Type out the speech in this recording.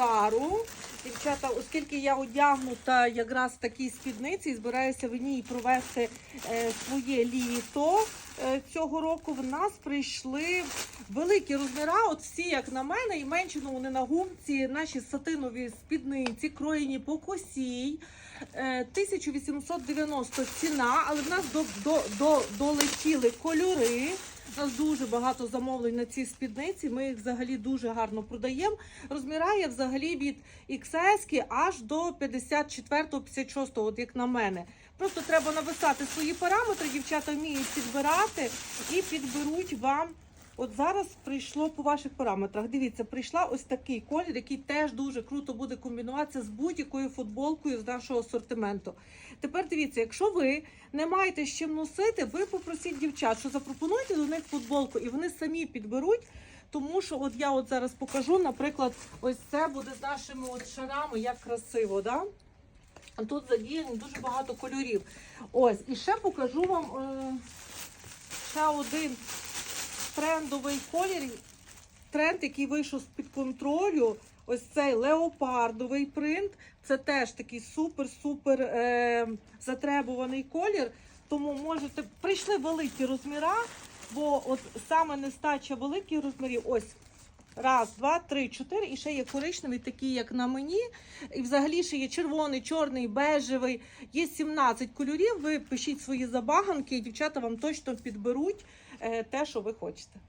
жару. Дівчата, оскільки я одягнута якраз в такій спідниці і збираюся в ній провести е, своє літо е, цього року, в нас прийшли великі розміри. От всі, як на мене, і менші, ну вони на гумці, наші сатинові спідниці, кроєні по косій. Е, 1890 ціна, але в нас до, до, до, долетіли кольори. У нас дуже багато замовлень на ці спідниці. Ми їх взагалі дуже гарно продаємо. Розмірає взагалі від XS аж до 54-56, от як на мене. Просто треба написати свої параметри. Дівчата вміють підбирати і підберуть вам. От зараз прийшло по ваших параметрах. Дивіться, прийшла ось такий колір, який теж дуже круто буде комбінуватися з будь-якою футболкою з нашого асортименту. Тепер дивіться, якщо ви не маєте з чим носити, ви попросіть дівчат, що запропонуйте до них футболку, і вони самі підберуть. Тому що от я от зараз покажу, наприклад, ось це буде з нашими от шарами, як красиво, да? Тут задіяні дуже багато кольорів. Ось, і ще покажу вам е, ще один трендовий колір. Тренд, який вийшов з-під контролю. Ось цей леопардовий принт. Це теж такий супер-супер е, затребуваний колір. Тому можете. Прийшли великі розміра, бо от саме нестача великих розмірів. Ось. Раз, два, три, чотири. І ще є коричневий, такий, як на мені. І взагалі ще є червоний, чорний, бежевий. Є 17 кольорів. Ви пишіть свої забаганки, і дівчата вам точно підберуть е, те, що ви хочете.